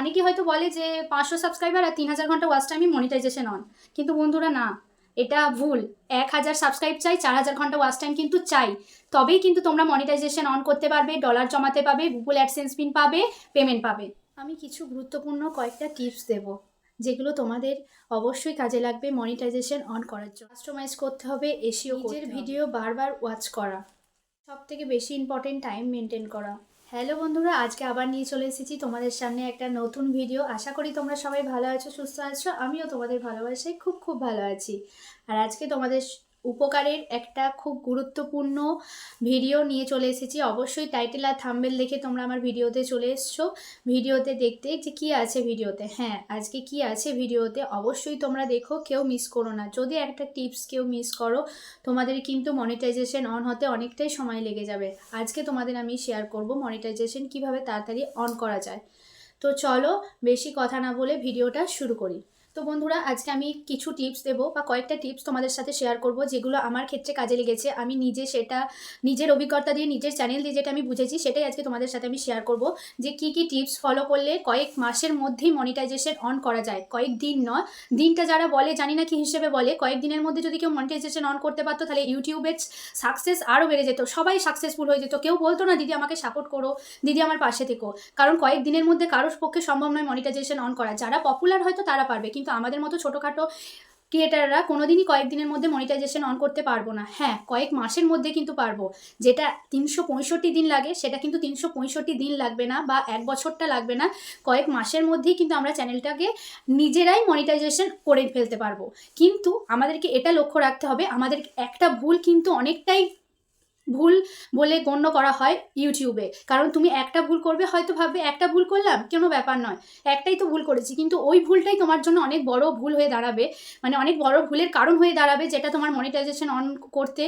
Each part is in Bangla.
অনেকেই হয়তো বলে যে পাঁচশো সাবস্ক্রাইবার আর তিন হাজার ঘণ্টা ওয়াচ টাইমই মনিটাইজেশন অন কিন্তু বন্ধুরা না এটা ভুল। এক হাজার সাবস্ক্রাইব চাই চার হাজার ঘণ্টা ওয়াচ টাইম কিন্তু চাই। তবেই কিন্তু তোমরা মনিটাইজেশন অন করতে পারবে ডলার জমাতে পাবে গুগল অ্যাডসেন্স পিন পাবে পেমেন্ট পাবে। আমি কিছু গুরুত্বপূর্ণ কয়েকটা টিপস দেব যেগুলো তোমাদের অবশ্যই কাজে লাগবে মনিটাইজেশন অন করার জন্য। কাস্টমাইজ করতে হবে এসিও নিজের ভিডিও বারবার ওয়াচ করা। সব থেকে বেশি ইম্পর্টেন্ট টাইম মেনটেন করা। হ্যালো বন্ধুরা, আজকে আবার নিয়ে চলে এসেছি তোমাদের সামনে একটা নতুন ভিডিও আশা করি তোমরা সবাই ভালো আছো, সুস্থ আছো। আমিও তোমাদের ভালোবাসায় খুব খুব ভালো আছি। আর আজকে তোমাদের উপকারের একটা খুব গুরুত্বপূর্ণ ভিডিও নিয়ে চলে এসেছি। অবশ্যই টাইটেল আর থাম্বেল দেখে তোমরা আমার ভিডিওতে চলে এসছো। ভিডিওতে দেখতে যে কি আছে ভিডিওতে হ্যাঁ আজকে কি আছে ভিডিওতে অবশ্যই তোমরা দেখো, কেউ মিস করো না। যদি একটা টিপস কেউ মিস করো, তোমাদের কিন্তু মনিটাইজেশন অন হতে অনেকটাই সময় লেগে যাবে। আজকে তোমাদের আমি শেয়ার করব মনিটাইজেশন কীভাবে তাড়াতাড়ি অন করা যায়। তো চলো, বেশি কথা না বলে ভিডিওটা শুরু করি। তো বন্ধুরা, আজকে আমি কিছু টিপস দেবো বা কয়েকটা টিপস তোমাদের সাথে শেয়ার করব, যেগুলো আমার ক্ষেত্রে কাজে লেগেছে। আমি নিজে সেটা, নিজের অভিজ্ঞতা দিয়ে, নিজের চ্যানেল দিয়ে যেটা আমি বুঝেছি, সেটাই আজকে তোমাদের সাথে আমি শেয়ার করব। যে কি কি টিপস ফলো করলে কয়েক মাসের মধ্যেই মনিটাইজেশন অন করা যায়? কয়েক দিন নয়, দিনটা যারা বলে, জানি না কি হিসেবে বলে, কয়েক দিনের মধ্যে যদি কেউ মনিটাইজেশন অন করতে পারতো, তাহলে ইউটিউবের সাকসেস আরও বেড়ে যেত, সবাই সাকসেসফুল হয়ে যেত। কেউ বলতো না, দিদি, আমাকে সাপোর্ট করো, দিদি আমার পাশে থেকো। কারণ কয়েক দিনের মধ্যে কারোর পক্ষে সম্ভব নয় মনিটাইজেশন অন করা। যারা পপুলার হয়তো তারা পারবে কিন্তু আমাদের মতো ছোটোখাটো ক্রিয়েটাররা কোনোদিনই কয়েকদিনের মধ্যে মনিটাইজেশন অন করতে পারব না। হ্যাঁ কয়েক মাসের মধ্যে কিন্তু পারব। যেটা তিনশো পঁয়ষট্টি দিন লাগে, সেটা কিন্তু তিনশো পঁয়ষট্টি দিন লাগবে না বা এক বছরটা লাগবে না। কয়েক মাসের মধ্যেই কিন্তু আমরা চ্যানেলটাকে নিজেরাই মনিটাইজেশন করে ফেলতে পারব। কিন্তু আমাদেরকে এটা লক্ষ্য রাখতে হবে, আমাদের একটা ভুল কিন্তু অনেকটাই ভুল বলে গণ্য করা হয় ইউটিউবে। কারণ তুমি একটা ভুল করবে, হয়তো ভাববে, একটা ভুল করলাম, কোনো ব্যাপার নয়। একটাই তো ভুল করেছি। কিন্তু ওই ভুলটাই তোমার জন্য অনেক বড় ভুল হয়ে দাঁড়াবে। মানে অনেক বড় ভুলের কারণ হয়ে দাঁড়াবে যেটা তোমার মনিটাইজেশন অন করতে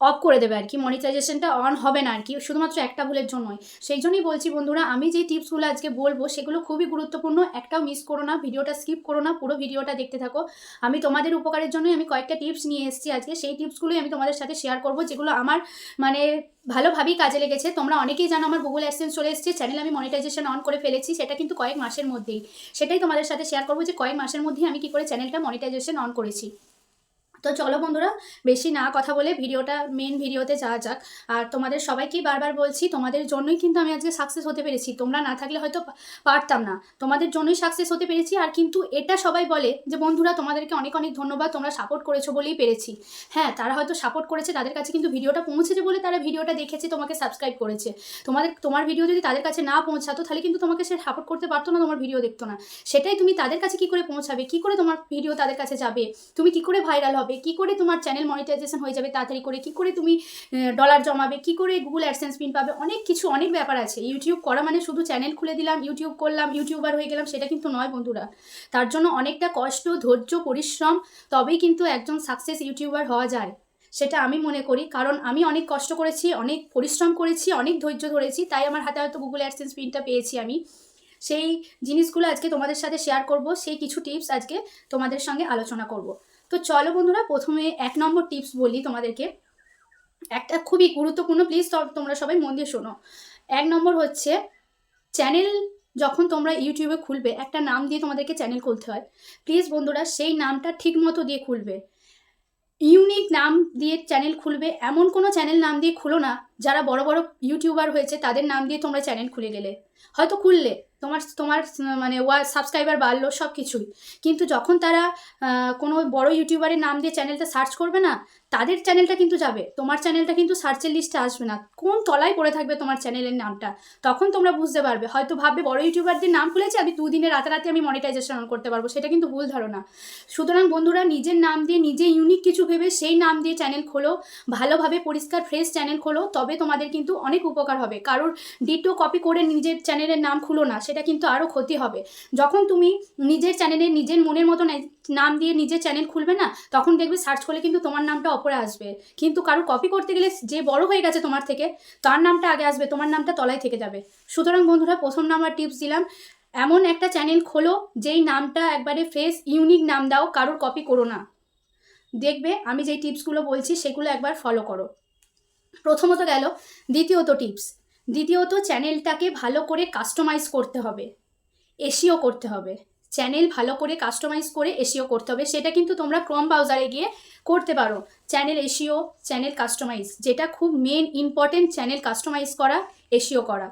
অফ করে দেবে আর কি মনিটাইজেশনটা অন হবে না আর কি, শুধুমাত্র একটা ভুলের জন্যই। সেই জন্যই বলছি বন্ধুরা, আমি যে টিপসগুলো আজকে বলব সেগুলো খুবই গুরুত্বপূর্ণ, একটাও মিস করো না, ভিডিওটা স্কিপ করো না, পুরো ভিডিওটা দেখতে থাকো। আমি তোমাদের উপকারের জন্যই আমি কয়েকটা টিপস নিয়ে এসেছি আজকে, সেই টিপসগুলোই আমি তোমাদের সাথে শেয়ার করব, যেগুলো আমার মানে ভালোভাবেই কাজে লেগেছে। তোমরা অনেকেই জানো আমার গুগল অ্যাডসেন্স চলে এসেছে চ্যানেল আমি মনিটাইজেশন অন করে ফেলেছি, সেটা কিন্তু কয়েক মাসের মধ্যেই। সেটাই তোমাদের সাথে শেয়ার করব যে কয়েক মাসের মধ্যেই আমি কি করে চ্যানেলটা মনিটাইজেশন অন করেছি। তো চলো বন্ধুরা, বেশি না কথা বলে ভিডিওটা মেন ভিডিওতে যাওয়া যাক। আর তোমাদের সবাইকেই বারবার বলছি, তোমাদের জন্যই কিন্তু আমি আজকে সাকসেস হতে পেরেছি। তোমরা না থাকলে হয়তো পারতাম না। তোমাদের জন্যই সাকসেস হতে পেরেছি, আর কিন্তু এটা সবাই বলে যে, বন্ধুরা, তোমাদেরকে অনেক অনেক ধন্যবাদ, তোমরা সাপোর্ট করেছ বলেই পেরেছি। হ্যাঁ তারা হয়তো সাপোর্ট করেছে, তাদের কাছে কিন্তু ভিডিওটা পৌঁছেছে বলে তারা ভিডিওটা দেখেছে, তোমাকে সাবস্ক্রাইব করেছে। তোমাদের, তোমার ভিডিও যদি তাদের কাছে না পৌঁছাতো, তাহলে কিন্তু তোমাকে সে সাপোর্ট করতে পারতো না, তোমার ভিডিও দেখতো না। সেটাই তুমি তাদের কাছে কি করে পৌঁছাবে? কি করে তোমার ভিডিও তাদের কাছে যাবে? তুমি কি করে ভাইরাল হবে? কি করে তোমার চ্যানেল মনিটাইজেশন হয়ে যাবে তাড়াতাড়ি করে, কি করে তুমি ডলার জমাবে, কি করে গুগল অ্যাডসেন্স পিন পাবে, অনেক কিছু, অনেক ব্যাপার আছে। ইউটিউব করা মানে শুধু চ্যানেল খুলে দিলাম ইউটিউব করলাম ইউটিউবার হয়ে গেলাম, সেটা কিন্তু নয় বন্ধুরা। তার জন্য অনেকটা কষ্ট, ধৈর্য, পরিশ্রম, তবেই কিন্তু একজন সাকসেস ইউটিউবার হওয়া যায়। সেটা আমি মনে করি, কারণ আমি অনেক কষ্ট করেছি, অনেক পরিশ্রম করেছি, অনেক ধৈর্য ধরেছি, তাই আমার হাতে হয়তো গুগল অ্যাডসেন্স পিনটা পেয়েছি আমি। সেই জিনিসগুলো আজকে তোমাদের সাথে শেয়ার করব, সেই কিছু টিপস আজকে তোমাদের সঙ্গে আলোচনা করব। তো চলো বন্ধুরা, প্রথমে এক নম্বর টিপস বলি তোমাদেরকে। একটা খুবই গুরুত্বপূর্ণ প্লিজ তোমরা সবাই মন দিয়ে শোনো। এক নম্বর হচ্ছে চ্যানেল যখন তোমরা ইউটিউবে খুলবে, একটা নাম দিয়ে তোমাদেরকে চ্যানেল খুলতে হয়। প্লিজ বন্ধুরা, সেই নামটা ঠিক মতো দিয়ে খুলবে। ইউনিক নাম দিয়ে চ্যানেল খুলবে, এমন কোনো চ্যানেল নাম দিয়ে খুলো না, যারা বড় বড় ইউটিউবার হয়েছে, তাদের নাম দিয়ে তোমরা চ্যানেল খুলে গেলে। হয়তো খুললে তোমার তোমার মানে ওয়া সাবস্ক্রাইবার বাড়লো সব কিছুই কিন্তু যখন তারা কোনো বড় ইউটিউবারের নাম দিয়ে চ্যানেলটা সার্চ করবে না তাদের চ্যানেলটা কিন্তু যাবে। তোমার চ্যানেলটা কিন্তু সার্চের লিস্টে আসবে না। কোন তলায় পড়ে থাকবে তোমার চ্যানেলের নামটা? তখন তোমরা বুঝতে পারবে। হয়তো ভাববে, বড় ইউটিউবারদের নাম খুলেছে, আমি দুদিনে রাতারাতি আমি মনিটাইজেশন অন করতে পারব। সেটা কিন্তু ভুল ধারণা। সুতরাং বন্ধুরা, নিজের নাম দিয়ে, নিজে ইউনিক কিছু ভেবে সেই নাম দিয়ে চ্যানেল খোলো। ভালোভাবে পরিষ্কার ফ্রেশ চ্যানেল খোলো। তবে তোমাদের কিন্তু অনেক উপকার হবে। কারোর ডিটো কপি করে নিজের চ্যানেলের নাম খুলো না। সেটা কিন্তু আরও ক্ষতি হবে। যখন তুমি নিজের চ্যানেলে নিজের মনের মতো নাম দিয়ে নিজের চ্যানেল খুলবে না, তখন দেখবে সার্চ করলে কিন্তু তোমার নামটা অপরে আসবে। কিন্তু কারও কপি করতে গেলে যে বড় হয়ে গেছে তোমার থেকে, তার নামটা আগে আসবে, তোমার নামটা তলায় থেকে যাবে। সুতরাং বন্ধুরা, প্রথম নাম্বার টিপস দিলাম, এমন একটা চ্যানেল খোলো, যেই নামটা একবারে ফ্রেশ ইউনিক নাম দাও, কারোর কপি করো না। দেখবে, আমি যেই টিপসগুলো বলছি, সেগুলো একবার ফলো করো। প্রথমত গেল, দ্বিতীয়ত টিপস দ্বিতীয়ত চ্যানেলটাকে ভালো করে কাস্টমাইজ করতে হবে। এসিও করতে হবে। চ্যানেল ভালো করে কাস্টমাইজ করে এসিও করতে হবে। সেটা কিন্তু তোমরা ক্রম ব্রাউজারে গিয়ে করতে পারো। চ্যানেল এসিও চ্যানেল কাস্টমাইজ যেটা খুব মেন ইম্পর্টেন্ট চ্যানেল কাস্টমাইজ করা এসিও করা।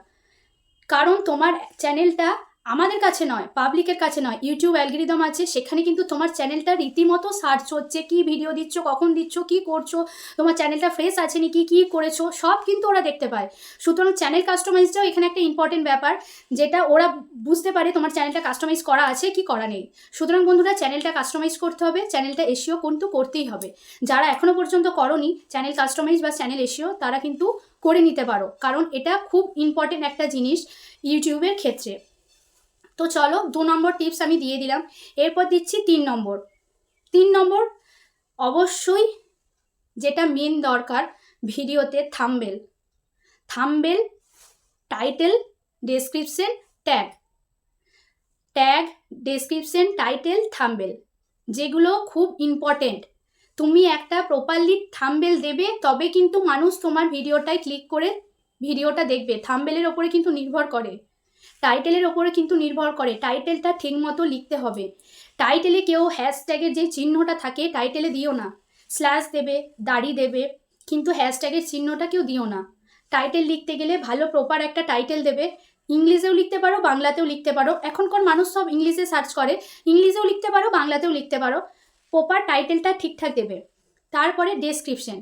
কারণ তোমার চ্যানেলটা আমাদের কাছে নয় পাবলিকের কাছে নয় ইউটিউব অ্যালগিরিদম আছে, সেখানে কিন্তু তোমার চ্যানেলটা রীতিমতো সার্চ হচ্ছে, কি ভিডিও দিচ্ছ, কখন দিচ্ছ, কি করছ, তোমার চ্যানেলটা ফ্রেশ আছে নাকি, কি করেছ, সব কিন্তু ওরা দেখতে পায়। সুতরাং চ্যানেল কাস্টমাইজটাও এখানে একটা ইম্পর্টেন্ট ব্যাপার, যেটা ওরা বুঝতে পারে তোমার চ্যানেলটা কাস্টমাইজ করা আছে কি করা নেই। সুতরাং বন্ধুরা চ্যানেলটা কাস্টমাইজ করতে হবে চ্যানেলটা এসিও কিন্তু করতেই হবে। যারা এখনও পর্যন্ত করনি চ্যানেল কাস্টমাইজ বা চ্যানেল এসিও তারা কিন্তু করে নিতে পারো, কারণ এটা খুব ইম্পর্টেন্ট একটা জিনিস ইউটিউবের ক্ষেত্রে। তো চলো দু নম্বর টিপস আমি দিয়ে দিলাম। এরপর দিচ্ছি তিন নম্বর। তিন নম্বর, অবশ্যই যেটা মেন দরকার, ভিডিওতে thumbnail thumbnail title description tag tag description title thumbnail যেগুলো খুব ইম্পর্টেন্ট তুমি একটা প্রপারলি থাম্বেল দেবে, তবে কিন্তু মানুষ তোমার ভিডিওটায় ক্লিক করে ভিডিওটা দেখবে। থাম্বেলের ওপরে কিন্তু নির্ভর করে। টাইটেলের ওপরে কিন্তু নির্ভর করে। টাইটেলটা ঠিক মতো লিখতে হবে। টাইটেলে কেউ হ্যাশট্যাগের যে চিহ্নটা থাকে টাইটেলে দিও না। স্ল্যাশ দেবে, দাড়ি দেবে, কিন্তু হ্যাশট্যাগের চিহ্নটা কেউ দিও না। টাইটেল লিখতে গেলে ভালো প্রপার একটা টাইটেল দেবে। ইংলিশেও লিখতে পারো, বাংলাতেও লিখতে পারো। এখনকার মানুষ সব ইংলিশে সার্চ করে? ইংলিশেও লিখতে পারো, বাংলাতেও লিখতে পারো। প্রপার টাইটেলটা ঠিকঠাক দেবে। তারপরে ডেসক্রিপশন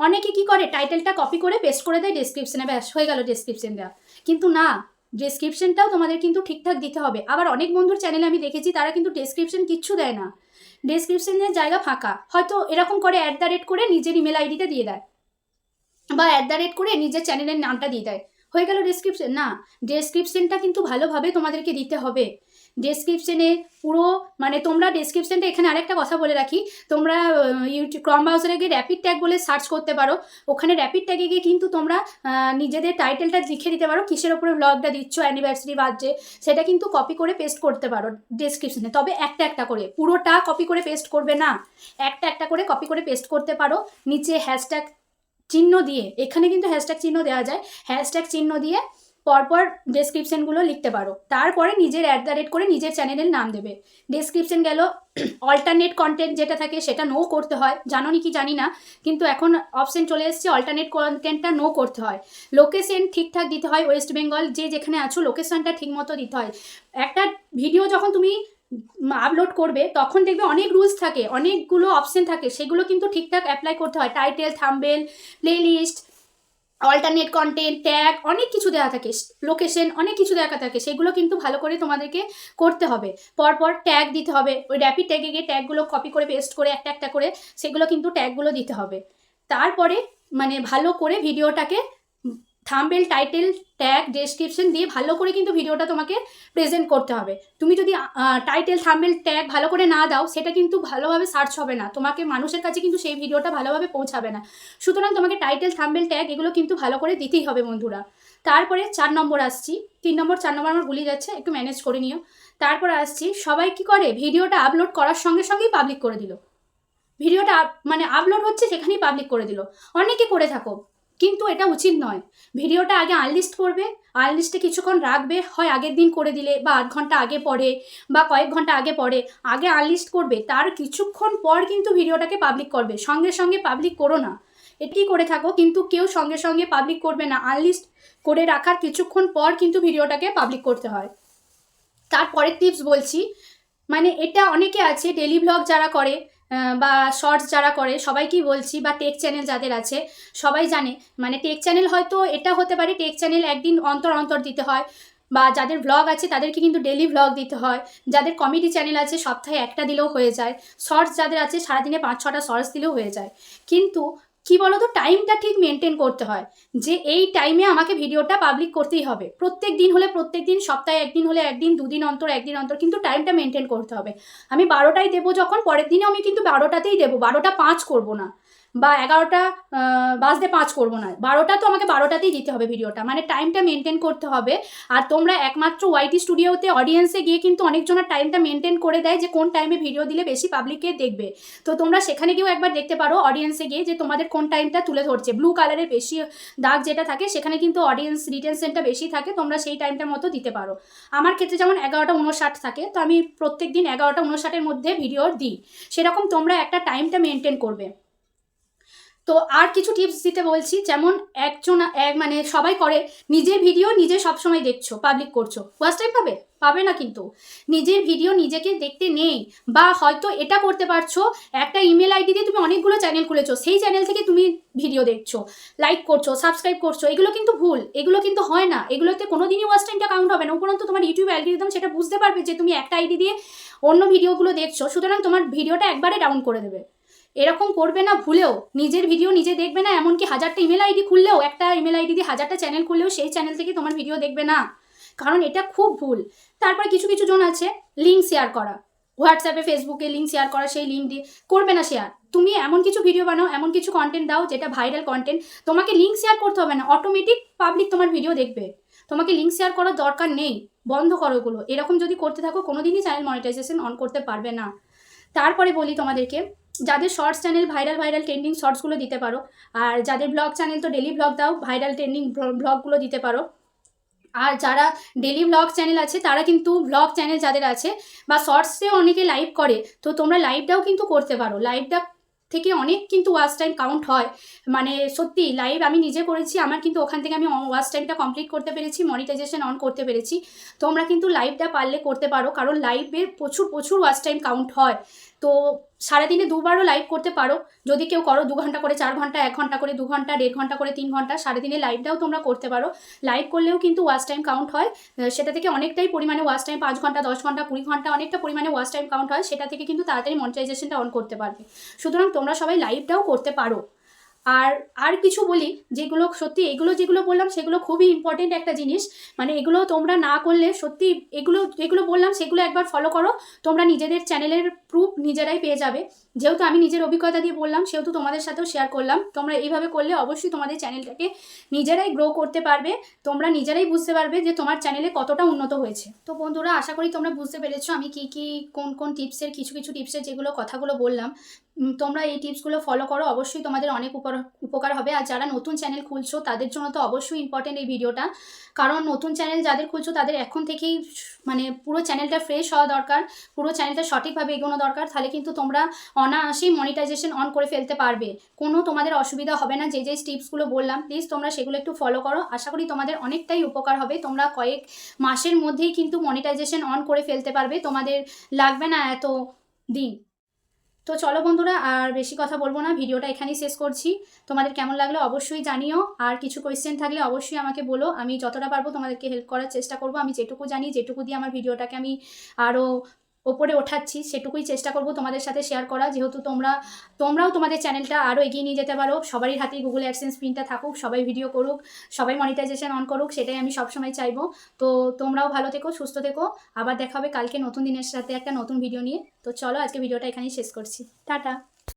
অনেকে কি করে? টাইটেলটা কপি করে পেস্ট করে দেয় ডেসক্রিপশনে ব্যাস, হয়ে গেল ডেসক্রিপশন দেওয়া কিন্তু না ডেসক্রিপশনটাও তোমাদের কিন্তু ঠিকঠাক দিতে হবে। আবার অনেক বন্ধুর চ্যানেলে আমি দেখেছি, তারা কিন্তু ডেসক্রিপশন কিচ্ছু দেয় না। ডেসক্রিপশনের জায়গা ফাঁকা। হয়তো এরকম করে অ্যাট দ্য রেট করে নিজের ইমেল আইডিটা দিয়ে দেয়। বা অ্যাট দ্য রেট করে নিজের চ্যানেলের নামটা দিয়ে দেয়। হয়ে গেল ডেসক্রিপশন না ডেসক্রিপশনটা কিন্তু ভালোভাবে তোমাদেরকে দিতে হবে। ডেসক্রিপশনে পুরো মানে তোমরা ডেসক্রিপশনটা এখানে আরেকটা কথা বলে রাখি। তোমরা ইউটিউব ক্রম ব্রাউজারে গিয়ে র্যাপিড ট্যাগ বলে সার্চ করতে পারো। ওখানে র্যাপিড ট্যাগে গিয়ে কিন্তু তোমরা নিজেদের টাইটেলটা লিখে দিতে পারো। কিসের ওপরে ব্লগটা দিচ্ছ অ্যানিভার্সারি বার্থডে সেটা কিন্তু কপি করে পেস্ট করতে পারো ডেসক্রিপশনে তবে একটা একটা করে, পুরোটা কপি করে পেস্ট করবে না। একটা একটা করে কপি করে পেস্ট করতে পারো। নিচে হ্যাশট্যাগ চিহ্ন দিয়ে, এখানে কিন্তু হ্যাশট্যাগ চিহ্ন দেওয়া যায়। হ্যাশট্যাগ চিহ্ন দিয়ে পরপর ডেসক্রিপশনগুলো লিখতে পারো। তারপরে নিজের অ্যাট দ্য রেট করে নিজের চ্যানেলের নাম দেবে। ডেসক্রিপশন গেল অল্টারনেট কন্টেন্ট যেটা থাকে সেটা নো করতে হয়। জানো নি কি জানি না, কিন্তু এখন অপশন চলে এসেছে অল্টারনেট কন্টেন্টটা নো করতে হয়। লোকেশন ঠিকঠাক দিতে হয় ওয়েস্ট বেঙ্গল যে যেখানে আছো লোকেশনটা ঠিক মতো দিতে হয়। একটা ভিডিও যখন তুমি আপলোড করবে, তখন দেখবে অনেক রুলস থাকে, অনেকগুলো অপশন থাকে, সেগুলো কিন্তু ঠিকঠাক অ্যাপ্লাই করতে হয়। Title thumbnail playlist alternate content tag অনেক কিছু দেওয়া থাকে লোকেশন অনেক কিছু দেওয়া থাকে, সেগুলো কিন্তু ভালো করে তোমাদেরকে করতে হবে। পরপর ট্যাগ দিতে হবে, ওই র্যাপিড ট্যাগে গিয়ে ট্যাগগুলো কপি করে পেস্ট করে, একটা একটা করে, সেগুলো কিন্তু ট্যাগগুলো দিতে হবে। তারপরে মানে ভালো করে ভিডিওটাকে থাম্বেল টাইটেল ট্যাগ ডেসক্রিপশন দিয়ে ভালো করে কিন্তু ভিডিওটা তোমাকে প্রেজেন্ট করতে হবে। তুমি যদি টাইটেল থাম্বেল ট্যাগ ভালো করে না দাও, সেটা কিন্তু ভালোভাবে সার্চ হবে না। তোমাকে মানুষের কাছে কিন্তু সেই ভিডিওটা ভালোভাবে পৌঁছাবে না। সুতরাং তোমাকে টাইটেল থাম্বেল ট্যাগ এগুলো কিন্তু ভালো করে দিতেই হবে বন্ধুরা। তারপরে চার নম্বর আসছি। তিন নম্বর, চার নম্বর আমার ভুলে যাচ্ছে, একটু ম্যানেজ করে নিও। তারপর আসছি, সবাই কি করে? ভিডিওটা আপলোড করার সঙ্গে সঙ্গেই পাবলিক করে দিল। ভিডিওটা মানে আপলোড হচ্ছে সেখানেই পাবলিক করে দিল। অনেকে করে থাকো। কিন্তু এটা উচিত নয়। ভিডিওটা আগে আনলিস্ট করবে আনলিস্টে কিছুক্ষণ রাখবে, হয় আগের দিন করে দিলে বা আধ ঘণ্টা আগে পরে বা কয়েক ঘণ্টা আগে পরে, আগে আনলিস্ট করবে, তার কিছুক্ষণ পর কিন্তু ভিডিওটাকে পাবলিক করবে, সঙ্গে সঙ্গে পাবলিক করো না। এটি করে থাকো, কিন্তু কেউ সঙ্গে সঙ্গে পাবলিক করবে না আনলিস্ট করে রাখার কিছুক্ষণ পর কিন্তু ভিডিওটাকে পাবলিক করতে হয়। তারপরের টিপস বলছি মানে এটা অনেকে আছে ডেলি ব্লগ যারা করে বা শর্টস যারা করে, সবাইকেই বলছি, বা টেক চ্যানেল যাদের আছে, সবাই জানে মানে টেক চ্যানেল হয়তো এটা হতে পারে টেক চ্যানেল একদিন অন্তর অন্তর দিতে হয়, বা যাদের ব্লগ আছে, তাদেরকে কিন্তু ডেলি ব্লগ দিতে হয়, যাদের কমেডি চ্যানেল আছে, সপ্তাহে একটা দিলেও হয়ে যায় শর্টস যাদের আছে, সারাদিনে পাঁচ ছটা শর্টস দিলেও হয়ে যায়, কিন্তু কি বলতো? টাইমটা ঠিক মেনটেন করতে হয়। যে এই টাইমে আমাকে ভিডিওটা পাবলিক করতেই হবে। প্রত্যেক দিন হলে প্রত্যেক দিন, সপ্তাহে একদিন হলে একদিন, দুদিন অন্তর, একদিন অন্তর, কিন্তু টাইমটা মেনটেন করতে হবে। আমি বারোটায় দেবো যখন, পরের দিনে আমি কিন্তু বারোটাতেই দেবো। বারোটা পাঁচ করব না। বা এগারোটা বাজতে পাঁচ করব না। বারোটা তো আমাকে বারোটাতেই দিতে হবে ভিডিওটা। মানে টাইমটা মেনটেন করতে হবে। আর তোমরা একমাত্র ওয়াইটি স্টুডিওতে অডিয়েন্সে গিয়ে কিন্তু অনেকজনের টাইমটা মেনটেন করে দেয় যে কোন টাইমে ভিডিও দিলে বেশি পাবলিককে দেখবে। তো তোমরা সেখানে গিয়েও একবার দেখতে পারো অডিয়েন্সে গিয়ে যে তোমাদের কোন টাইমটা তুলে ধরছে। ব্লু কালারের বেশি দাগ যেটা থাকে, সেখানে কিন্তু অডিয়েন্স রিটেনশনটা বেশি থাকে, তোমরা সেই টাইমটার মতো দিতে পারো। আমার ক্ষেত্রে যেমন এগারোটা উনষাট থাকে, তো আমি প্রত্যেক দিন এগারোটা উনষাটের মধ্যে ভিডিও দিই। সেরকম তোমরা একটা টাইমটা মেনটেন করবে। তো আর কিছু টিপস দিতে বলছি। যেমন একজন, এক মানে সবাই করে, নিজের ভিডিও নিজে সবসময় দেখছ পাবলিক করছ। ওয়াচ টাইম পাবে? পাবে না কিন্তু। নিজের ভিডিও নিজেকে দেখতে নেই, বা হয়তো এটা করতে পারছ, একটা ইমেল আইডি দিয়ে তুমি অনেকগুলো চ্যানেল খুলেছো, সেই চ্যানেল থেকে তুমি ভিডিও দেখছ লাইক করছ সাবস্ক্রাইব করছ, এগুলো কিন্তু ভুল, এগুলো কিন্তু হয় না। এগুলোতে কোনো দিনই ওয়াচ টাইমটা কাউন্ট হবে না, উপরন্তু তোমার ইউটিউব অ্যালগোরিদম সেটা বুঝতে পারবে যে তুমি একটা আইডি দিয়ে অন্য ভিডিওগুলো দেখছ, সুতরাং তোমার ভিডিওটা একবারে ডাউন করে দেবে। এরকম করবে না ভুলেও, নিজের ভিডিও নিজে দেখবে না, এমনকি হাজারটা ইমেল আইডি খুললেও, একটা ইমেল আইডি দিয়ে হাজারটা চ্যানেল খুললেও সেই চ্যানেল থেকে তোমার ভিডিও দেখবে না। কারণ এটা খুব ভুল। তারপরে কিছু কিছু জন আছে লিঙ্ক শেয়ার করা। হোয়াটসঅ্যাপে ফেসবুকে লিঙ্ক শেয়ার করা, সেই লিঙ্ক দিয়ে। করবে না শেয়ার তুমি এমন কিছু ভিডিও বানাও, এমন কিছু কন্টেন্ট দাও, যেটা ভাইরাল কন্টেন্ট তোমাকে লিঙ্ক শেয়ার করতে হবে না অটোমেটিক পাবলিক তোমার ভিডিও দেখবে। তোমাকে লিঙ্ক শেয়ার করার দরকার নেই, বন্ধ করো ওগুলো এরকম যদি করতে থাকো, কোনোদিনই চ্যানেল মনিটাইজেশন অন করতে পারবে না। তারপরে বলি তোমাদেরকে যাদের shorts channel viral viral trending শর্টসগুলো দিতে পারো। আর যাদের ব্লগ চ্যানেল তো ডেলি ব্লগ দাও ভাইরাল ট্রেন্ডিং ব্লগগুলো দিতে পারো। আর যারা ডেলি ব্লগ চ্যানেল আছে, তারা কিন্তু ব্লগ চ্যানেল যাদের আছে, বা শর্টসে অনেকে লাইভ করে, তো তোমরা লাইভটাও কিন্তু করতে পারো। লাইভটা থেকে অনেক কিন্তু ওয়াচ টাইম কাউন্ট হয়। মানে সত্যি লাইভ আমি নিজে করেছি, আমার কিন্তু ওখান থেকে আমি ওয়াচ টাইমটা কমপ্লিট করতে পেরেছি মনিটাইজেশন অন করতে পেরেছি। তোমরা কিন্তু লাইভটা পারলে করতে পারো, কারণ লাইভের প্রচুর প্রচুর ওয়াচ টাইম কাউন্ট হয়। তো সারাদিনে দুবারও লাইভ করতে পারো। যদি কেউ করো দু ঘণ্টা করে, চার ঘণ্টা, এক ঘণ্টা করে, দু ঘণ্টা, দেড় ঘণ্টা করে, তিন ঘণ্টা, সারাদিনে লাইভটাও তোমরা করতে পারো। লাইভ করলেও কিন্তু ওয়াচ টাইম কাউন্ট হয়। সেটা থেকে অনেকটাই পরিমাণে ওয়াচ টাইম পাঁচ ঘণ্টা, দশ ঘণ্টা, কুড়ি ঘণ্টা অনেকটা পরিমাণে ওয়াচ টাইম কাউন্ট হয়। সেটা থেকে কিন্তু তাড়াতাড়ি মনিটাইজেশনটা অন করতে পারবে। সুতরাং তোমরা সবাই লাইভটাও করতে পারো। আর আর কিছু বলি, যেগুলো সত্যি এগুলো যেগুলো বললাম সেগুলো খুবই ইম্পর্টেন্ট একটা জিনিস। মানে এগুলো তোমরা না করলে সত্যি এগুলো, যেগুলো বললাম সেগুলো একবার ফলো করো। তোমরা নিজেদের চ্যানেলের প্রুফ নিজেরাই পেয়ে যাবে। যেহেতু আমি নিজের অভিজ্ঞতা দিয়ে বললাম, সেহেতু তোমাদের সাথেও শেয়ার করলাম। তোমরা এইভাবে করলে অবশ্যই তোমাদের চ্যানেলটাকে নিজেরাই গ্রো করতে পারবে। তোমরা নিজেরাই বুঝতে পারবে যে তোমার চ্যানেলে কতটা উন্নত হয়েছে। তো বন্ধুরা, আশা করি তোমরা বুঝতে পেরেছ আমি কি কি, কোন কোন টিপসের কিছু কিছু টিপসের যেগুলো কথাগুলো বললাম। তোমরা এই টিপসগুলো ফলো করো। অবশ্যই তোমাদের অনেক উপকার হবে। আর যারা নতুন চ্যানেল খুলছো, তাদের জন্য তো অবশ্যই ইম্পর্টেন্ট এই ভিডিওটা কারণ নতুন চ্যানেল যাদের খুলছো, তাদের এখন থেকেই মানে পুরো চ্যানেলটা ফ্রেশ হওয়া দরকার, পুরো চ্যানেলটা সঠিকভাবে এগোনো দরকার। তাহলে কিন্তু তোমরা অনায়াসেই মনিটাইজেশন অন করে ফেলতে পারবে। কোনো তোমাদের অসুবিধা হবে না, যে যে টিপসগুলো বললাম। প্লিজ তোমরা সেগুলো একটু ফলো করো। আশা করি তোমাদের অনেকটাই উপকার হবে। তোমরা কয়েক মাসের মধ্যেই কিন্তু মনিটাইজেশন অন করে ফেলতে পারবে। তোমাদের লাগবে না এত দিন। তো চলো বন্ধুরা, আর বেশি কথা বলব না, ভিডিওটা এখানেই শেষ করছি। তোমাদের কেমন লাগল অবশ্যই জানিও, আর কিছু কোয়েশ্চেন থাকলে অবশ্যই আমাকে বলো। আমি যতটা পারব তোমাদেরকে হেল্প করার চেষ্টা করব। আমি যেটুকু জানি, যেটুকু দিয়ে আমার ভিডিওটাকে আমি আরও ওপরে ওঠাচ্ছি, সেটুকুই চেষ্টা করব তোমাদের সাথে শেয়ার করা। যেহেতু তোমরা, তোমরাও তোমাদের চ্যানেলটা আরও এগিয়ে নিয়ে যেতে পারো। সবারই হাতেই গুগল অ্যাডসেন্স প্রিন্টটা থাকুক, সবাই ভিডিও করুক, সবাই মনিটাইজেশন অন করুক, সেটাই আমি সবসময় চাইব। তো তোমরাও ভালো থেকো, সুস্থ থেকো। আবার দেখা হবে কালকে নতুন দিনের সাথে একটা নতুন ভিডিও নিয়ে। তো চলো আজকে ভিডিওটা এখানেই শেষ করছি। টাটা।